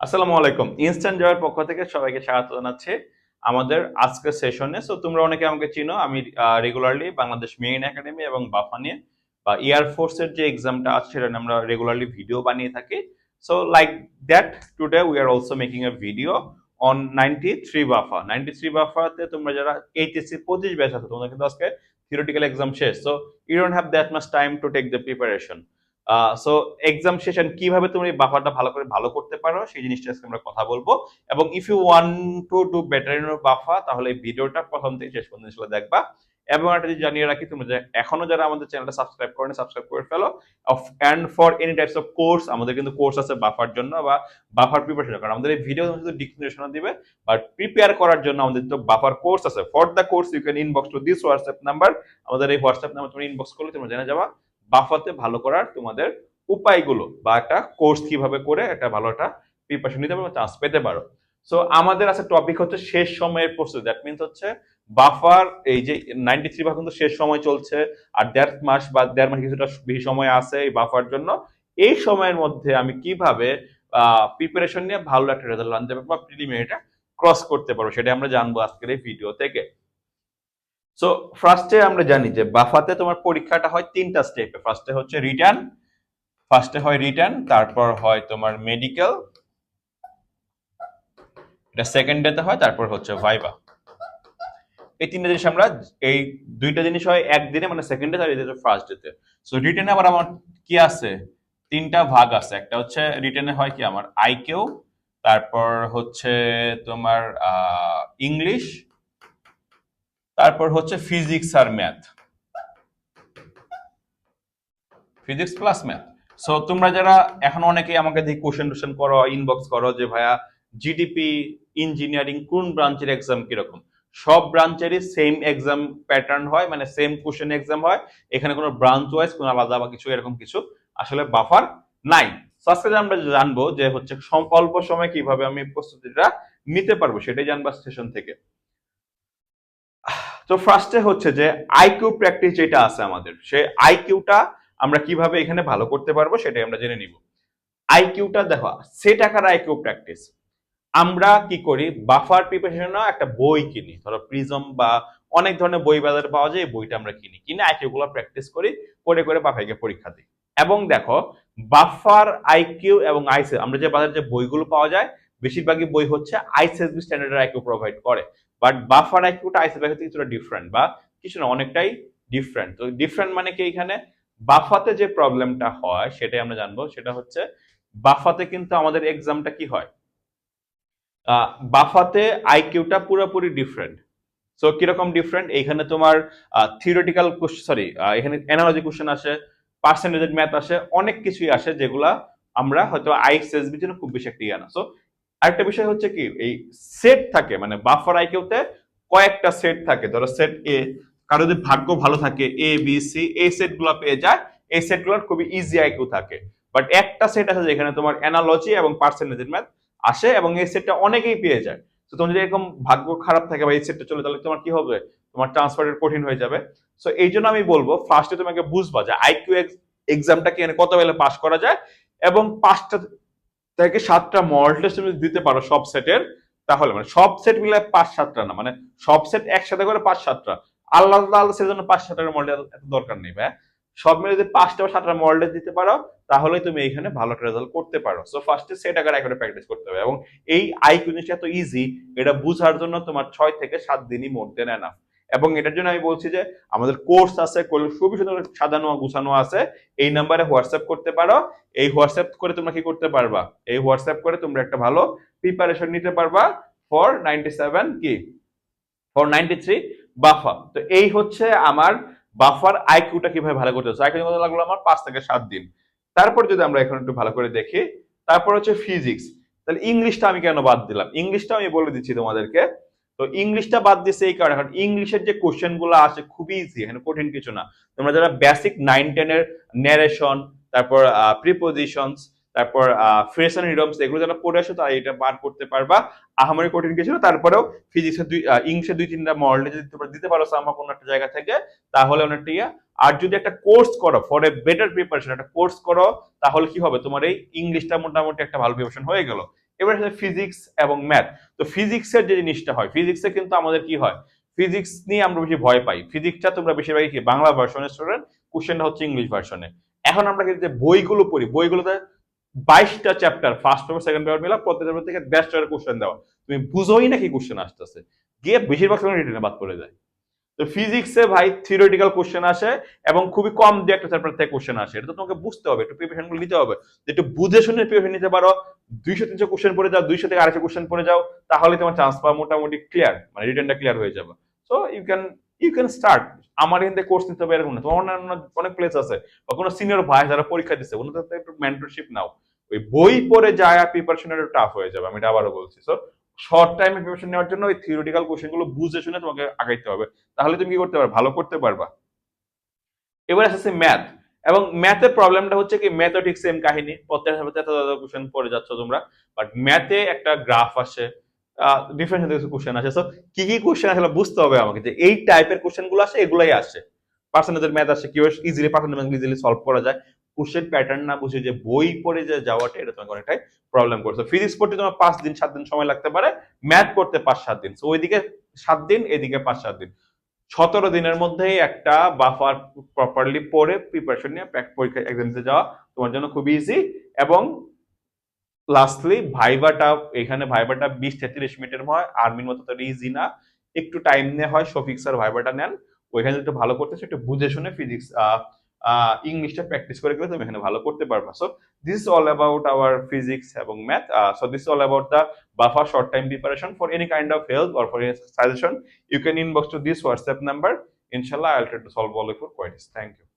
আসসালামু আলাইকুম। ইনস্ট্যান্ট জয়ের পক্ষ থেকে সবাইকে স্বাগত জানাচ্ছি আমাদের আজকের সেশনে সো তোমরা অনেকে আমাকে চিনো। আমি রেগুলারলি বাংলাদেশ মেইন একাডেমি এবং বাফা নিয়ে বা এয়ারফোর্সের যে এক্সামটা আছে, সেটা আমরা রেগুলারলি ভিডিও বানিয়ে থাকি। So like that today we are also making a video on ninety three BAFA. Ninety three বাফাতে তোমরা যারা এইচএসসি পঁচিশ ব্যাচ আছে তোমরা কিন্তু আজকে থিওরিটিক্যাল এক্সাম শেষ। So you don't have that much time to take the preparation so exam session কীভাবে তুমি বাফারটা ভালো করে ভালো করতে পারো, সেই জিনিসটা আজকে আমরা কথা বলব। এবং if you want to do better in BAFA তাহলে ভিডিওটা প্রথম থেকে শেষ পর্যন্ত ইনশাআল্লাহ দেখবা। এবং একটা জিনিস জানিয়ে রাখি তুমি এখনও যারা আমাদের চ্যানেলটা সাবস্ক্রাইব করেন সাবস্ক্রাইব করে ফেলো। And for any types of course আমাদের কিন্তু কোর্স আছে বাফার জন্য বা বাফার প্রিপারেশন কারণ আমাদের এই ভিডিও শুধু ডিক্লারেশন দিবে বাট প্রিপেয়ার করার জন্য আমাদের তো বাফার কোর্স আছে। For the course you can inbox to this WhatsApp number আমাদের এই হোয়াটসঅ্যাপ নাম্বার তুমি ইনবক্স করলে তোমরা জেনে যাবা। বাফাতে ভালো করার তোমাদের উপায়গুলো বা একটা কোর্স কীভাবে করে একটা ভালো একটা প্রিপারেশন নিতে পারো চান্স পেতে পারো। সো আমাদের আছে টপিক হচ্ছে শেষ সময়ের প্রস্তুতি। দ্যাট মিনস হচ্ছে বাফার এই যে নাইনটি থ্রি কিন্তু শেষ সময় চলছে, আর দেড় মাস বা দেড় মাস কিছুটা বেশি সময় আছে এই বাফার জন্য। এই সময়ের মধ্যে আমি কীভাবে প্রিপারেশন নিয়ে ভালো একটা রেজাল্ট আনতে পারব বা প্রিলিমিনারিটা ক্রস করতে পারব সেটা আমরা জানব আজকের এই ভিডিও থেকে। সো ফার্স্টে আমরা জানি যে বাফাতে তোমার পরীক্ষাটা হয় তিনটা স্টেপে ফার্স্টে হচ্ছে রিটার্ন ফার্স্টে হয় রিটার্ন তারপর হয় তোমার মেডিকেল এটা সেকেন্ড ডেতে হয়, তারপর হচ্ছে ভাইবা এই তিনটা জিনিস আমরা, এই দুইটা জিনিস হয় একদিনে মানে সেকেন্ড ডে আর এটা ফার্স্ট ডেতে সো রিটেনে আবার আমার কি আছে? তিনটা ভাগ আছে। একটা হচ্ছে রিটেনে হয় কি? আমার আইকিউ তারপর হচ্ছে তোমার ইংলিশ তারপর হচ্ছে ফিজিক্স আর math physics plus math so তোমরা যারা এখন অনেকেই আমাকে দিয়ে কোশ্চেন টোশ্চেন করো ইনবক্স করো যে, ভাইয়া জিডিপি ইঞ্জিনিয়ারিং কোন ব্রাঞ্চের এক্সাম কীরকম? সব ব্রাঞ্চেরই সেম এক্সাম প্যাটার্ন হয় মানে সেম কোশ্চেন এক্সাম হয়। এখানে কোনো ব্রাঞ্চ ওয়াইজ কোনো আলাদা বা কিছু এরকম কিছু আসলে বাফার নাই। আজকে আমরা জানব যে হচ্ছে অল্প সময় কীভাবে আমি প্রস্তুতিটা নিতে পারব, সেটাই জানব সেশন থেকে। তো ফার্স্টে হচ্ছে যে আইকিউ প্র্যাকটিস যেটা আছে আমাদের সেই আইকিউটা আমরা কীভাবে এখানে ভালো করতে পারব সেটাই আমরা জেনে নিব। আইকিউটা দেখো সেট আকার আইকিউ প্র্যাকটিস আমরা কি করি বাফার প্রিপারেশন একটা বই কিনি। ধরো প্রিজম বা অনেক ধরনের বই বাজারে পাওয়া যায়, এই বইটা আমরা কিনি। কিনে আইকিউ গুলো প্র্যাকটিস করি করে করে বাফাইকে পরীক্ষা দিই। এবং দেখো বাফার আইকিউ এবং আইসে আমরা যে বাজারে যে বইগুলো পাওয়া যায় বেশিরভাগই বই হচ্ছে আইসিএসবি স্ট্যান্ডার্ড আইকিউ প্রোভাইড করে। বাট বাফার আইকিউটা আইসিএসবি থেকে কিছুটা ডিফারেন্ট বা কিছু না, অনেকটাই ডিফারেন্ট তো ডিফারেন্ট মানে কি এখানে? বাফাতে যে প্রবলেমটা হয়, সেটাই আমরা জানব। সেটা হচ্ছে বাফাতে কিন্তু আমাদের এক্সামটা কি হয়? বাফাতে আইকিউটা পুরোপুরি ডিফারেন্ট সো কীরকম ডিফারেন্ট এখানে তোমার থিওরিটিক্যাল কোশ্চেন সরি এখানে অ্যানালজি কোশ্চেন আসে পার্সেন্টেজ ম্যাথ আসে, অনেক কিছুই আসে যেগুলা আমরা হয়তো আইএসএসবির জন্য খুব বেশি একটা ইয়া না। সো আরেকটা বিষয় হচ্ছে কি, এই সেট থাকে মানে বাফার আইকিউতে কয়েকটা সেট থাকে। ধরো সেট এ কারও যদি ভাগ্য ভালো থাকে এ বি সি এই সেটগুলো পেয়ে যায়। এই সেটগুলোর খুবই ইজি আইকিউ থাকে। বাট একটা সেট আছে যেখানে তোমার অ্যানালজি এবং পার্সেন্টেজ ম্যাথ আসে এবং এই সেটটা অনেকেই পেয়ে যায়। তো তোমার যদি এরকম ভাগ্য খারাপ থাকে বা এই সেটটা চলে, তাহলে তোমার কি হবে? তোমার ট্রান্সফারের কঠিন হয়ে যাবে। সো এই জন্য আমি বলব ফার্স্টে তোমাকে বুঝবা যে আইকিউ এক্সামটা কি কত বেলে পাস করা যায় এবং পাঁচটা থেকে সাতটা মডেল টেস্ট তুমি দিতে পারো সব সেটের তাহলে মানে সব সেট মিলে পাঁচ সাতটা না মানে সব সেট একসাথে করে পাঁচ সাতটা। আল্লাহ আল্লাহ সেজন্য পাঁচ সাতটা মডেল এত দরকার নেই ভাই। সব মিলে যদি পাঁচটা বা সাতটা মডেল দিতে পারো তাহলে তুমি এখানে ভালো একটা রেজাল্ট করতে পারো। সো ফার্স্টে সেট আকারে একবারে প্র্যাকটিস করতে হবে এবং এই আইকিউ জিনিসটা এত ইজি এটা বুঝার জন্য তোমার ছয় থেকে সাত দিনই মধ্যে নেয় না। এবং এটার জন্য আমি বলছি যে আমাদের কোর্স আছে খুবই সুন্দর সাজানো, গুছানো আছে। এই নাম্বারে হোয়াটসঅ্যাপ করতে পারো। এই হোয়াটসঅ্যাপ করে তোমরা কি করতে পারবা? এই হোয়াটসঅ্যাপ করে তোমরা একটা ভালো প্রিপারেশন নিতে পারবা ফর নাইনটি সেভেন কি? ফর নাইনটি থ্রি বাফা তো এই হচ্ছে আমার বাফার আইকিউটা কীভাবে ভালো করতে হচ্ছে আইকিউ মতো লাগল আমার? পাঁচ থেকে সাত দিন। তারপর যদি আমরা এখন একটু ভালো করে দেখি, তারপর হচ্ছে ফিজিক্স তাহলে ইংলিশটা আমি কেন বাদ দিলাম? ইংলিশটা আমি বলে দিচ্ছি তোমাদেরকে। তো ইংলিশটা বাদ দিচ্ছে এই কারণে, কারণ ইংলিশের যে কোশ্চেনগুলো আসে খুবই ইজি এখানে কঠিন কিছু না। তোমরা যারা বেসিক নাইন টেনের ন্যারেশন তারপর প্রিপোজিশনস তারপর ফ্রেশন রিডমস এগুলো যারা পড়ে আসো, তারা এটা বার করতে পারবা। আহামরি কঠিন কিছু না, তারপরেও ফিজিক্সের দুই ইংলিশের দুই, তিনটা মডেল যদি তোমরা দিতে পারো আমার কোনো একটা জায়গা থেকে, তাহলে অনেকটা ইয়া। আর যদি একটা কোর্স করো ফর এ বেটার প্রিপারেশন একটা কোর্স করো, তাহলে কি হবে? তোমার এই ইংলিশটা মোটামুটি একটা ভালো প্রিপারেশন হয়ে গেল। এবার হচ্ছে ফিজিক্স এবং ম্যাথ তো ফিজিক্সের যে জিনিসটা হয় ফিজিক্সে কিন্তু আমাদের কি হয়? ফিজিক্স নিয়ে আমরা বেশি ভয় পাই। ফিজিক্সটা তোমরা বেশিরভাগই কি? বাংলা ভার্সনের স্টুডেন্ট কোশ্চেনটা হচ্ছে ইংলিশ ভার্সনে এখন আমরা কিন্তু বইগুলো পড়ি, বইগুলোতে বাইশটা chapter first paper second paper মিলা প্রত্যেক পেপার থেকে দেড়শো কোশ্চেন দেওয়া। তুমি বুঝোই না কি কোশ্চেন আসতেছে। গিয়ে বেশিরভাগ সময় রিটেনে বাদ পড়ে যায়। তো ফিজিক্সে ভাই থিওরিটিক্যাল কোশ্চেন আসে এবং খুবই কম দিয়ে একটা চ্যাপ্টার থেকে কোশ্চেন আসে। এটা তো তোমাকে বুঝতে হবে, একটু প্রিপারেশনগুলো নিতে হবে। একটু বুঝে শুনে প্রিপারেশন নিতে পারো, দুইশো, তিনশো কোশ্চেন পড়ে যাও, দুইশো থেকে আড়াইশো কোশ্চেন পড়ে যাও, তাহলে তোমার চান্স পাওয়া মোটামুটি ক্লিয়ার মানে রিটার্নটা ক্লিয়ার হয়ে যাবে। So you can you can start আমার এখান থেকে কোর্স নিতে হবে এরকম না। তোমার অন্যান্য অনেক প্লেস আছে, বা কোনো সিনিয়র ভাই যারা পরীক্ষা দিচ্ছে ওনাদের একটু মেন্টরশিপ নাও। ওই বই পড়ে যায় প্রিপারেশন টাফ হয়ে যাবে, আমি এটা আবারও বলছি। সো শর্ট টাইমে প্রিপারেশন নেওয়ার জন্য ওই থিওরিটিক্যাল কোশ্চেনগুলো বুঝে শুনে তোমাকে আগাইতে হবে। তাহলে তুমি কি করতে পারবে? ভালো করতে পারবা। এবার আসছে ম্যাথ এবং ম্যাথের প্রবলেমটা হচ্ছে কি ম্যাথও ঠিক সেম কাহিনী প্রত্যেক সাথে এত কোশ্চেন পড়ে যাচ্ছ তোমরা। বাট ম্যাথে একটা গ্রাফ আসে ডিফারেন্ট কোশ্চেন আসে। সো কি কি কোশ্চেন আসলে বুঝতে হবে আমাকে? যে এই টাইপের কোশ্চেনগুলো আসে, এগুলাই আসে। পার্সেন্টেজের ম্যাথ আসে কীভাবে ইজিলি পার্সেন্টেজ ইজিলি সলভ করা যায়। কোশ্চেন প্যাটার্ন না বুঝে যে বই পড়ে যে যাওয়াটা, এটা তোমাকে অনেকটাই প্রবলেম করছে। ফিজিক্স পড়তে তোমার পাঁচ দিন, সাত দিন সময় লাগতে পারে। ম্যাথ পড়তে পাঁচ, সাত দিন। তো ওইদিকে সাত দিন, এদিকে পাঁচ, সাত দিন। সতেরো দিনের মধ্যেই একটা বাফার প্রপারলি পড়ে প্রিপারেশন নিয়ে পরীক্ষা এক্সাম দিতে যাওয়া তোমার জন্য খুব ইজি এবং লাস্টলি ভাইবাটা, এখানে ভাইবাটা বিশ তেত্রিশ মিনিটের হয়, আর্মির মতো তো ইজি না। একটু টাইম নেওয়া হয় শফিক স্যার ভাইবাটা নেন। ওইখানে একটু ভালো করতেছে, একটু বুঝে শুনে ফিজিক্স ইংলিশটা প্র্যাকটিস করে গেলে তুমি এখানে ভালো করতে পারবা so this all about our physics এবং math so this all about the buffer short time preparation for any kind of help or for suggestion you can inbox to this WhatsApp number. ইনশাল্লাহ I try to solve all your queries thank you.